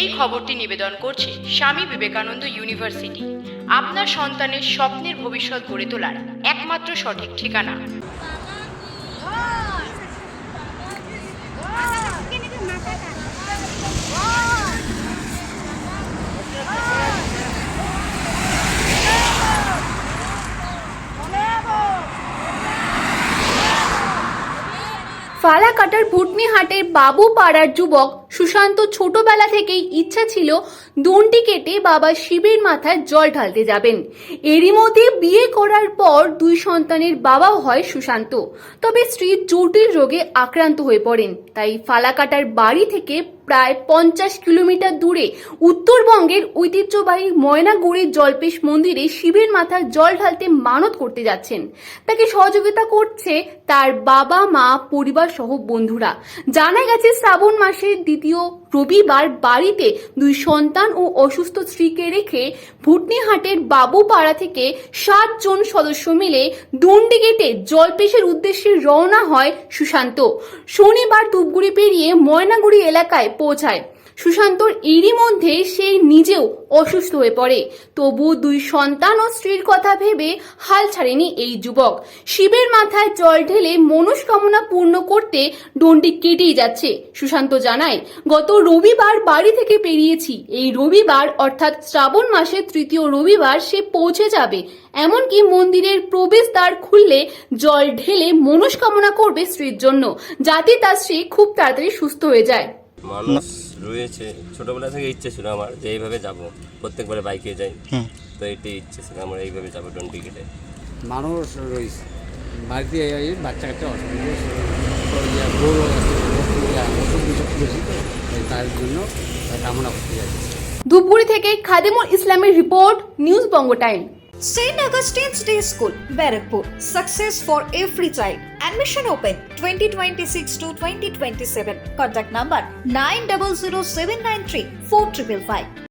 এই খবরটি নিবেদন করছে স্বামী বিবেকানন্দ ইউনিভার্সিটি। আপনার সন্তানের স্বপ্নের ভবিষ্যৎ গড়ে তোলার একমাত্র সঠিক ঠিকানা। ফালাকাটার ভুটনিহাটের বাবু পাড়ার যুবক সুশান্ত ছোটবেলা থেকেই ইচ্ছা ছিল দণ্ডি কেটে বাবা শিবের মাথায় জল ঢালতে যাবেন। এরই মধ্যে বিয়ে করার পর দুই সন্তানের বাবা হয় সুশান্ত। তবে স্ত্রী জটিল রোগে আক্রান্ত হয়ে পড়েন। তাই ফালাকাটার বাড়ি থেকে প্রায় পঞ্চাশ কিলোমিটার দূরে উত্তরবঙ্গের ঐতিহ্যবাহী ময়নাগুড়ির জলপেশ মন্দিরে শিবের মাথায় জল ঢালতে মানত করতে যাচ্ছেন। তাকে সহযোগিতা করছে তার বাবা, মা পরিবার সহ বন্ধুরা। জানা গেছে শ্রাবণ মাসের দ্বিতীয় রবিবার বাড়িতে দুই সন্তান ও অসুস্থ স্ত্রীকে রেখে ভুটনিহাটের বাবুপাড়া থেকে সাতজন সদস্য মিলে দুন্ডি গেটে জলপেশের উদ্দেশ্যে রওনা হয় সুশান্ত। শনিবার ধূপগুড়ি পেরিয়ে ময়নাগুড়ি এলাকায় পৌঁছায়। সুশান্তর এরই মধ্যে সে নিজেও অসুস্থ হয়ে পড়ে। তবু দুই সন্তান ও স্ত্রীর কথা ভেবে হাল ছাড়েনি এই যুবক। শিবের মাথায় জল ঢেলে মনস্কামনা পূর্ণ করতে ডন্ডি কেটেই যাচ্ছে, সুশান্ত জানায়। গত রবিবার বাড়ি থেকে পেরিয়েছি। এই রবিবার, অর্থাৎ শ্রাবণ মাসের তৃতীয় রবিবার, সে পৌঁছে যাবে। এমনকি মন্দিরের প্রবেশদ্বার খুললে জল ঢেলে মনস্কামনা করবে স্ত্রীর জন্য, যাতে তার স্ত্রী খুব তাড়াতাড়ি সুস্থ হয়ে যায়। মানুষ রয়েছে। ছোটবেলা থেকে ইচ্ছে ছিল আমার যে এইভাবে যাব প্রত্যেকবারে বাইকে যাই। তো এটাই ইচ্ছে ছিল আমার এইভাবে যাব ডন টিকিটে। মানুষ রয়েছে। বাড়িতে বাচ্চা কাচ্চা অসুবিধা বেশি তো তার জন্য কামনা করতে যাচ্ছি। ধূপগুড়ি থেকে খাদিমুল ইসলামের report news Banga time. St. Augustine's Day School, Barrackpur. Success for every child. Admission open 2026 to 2027. Contact number 900793 4555.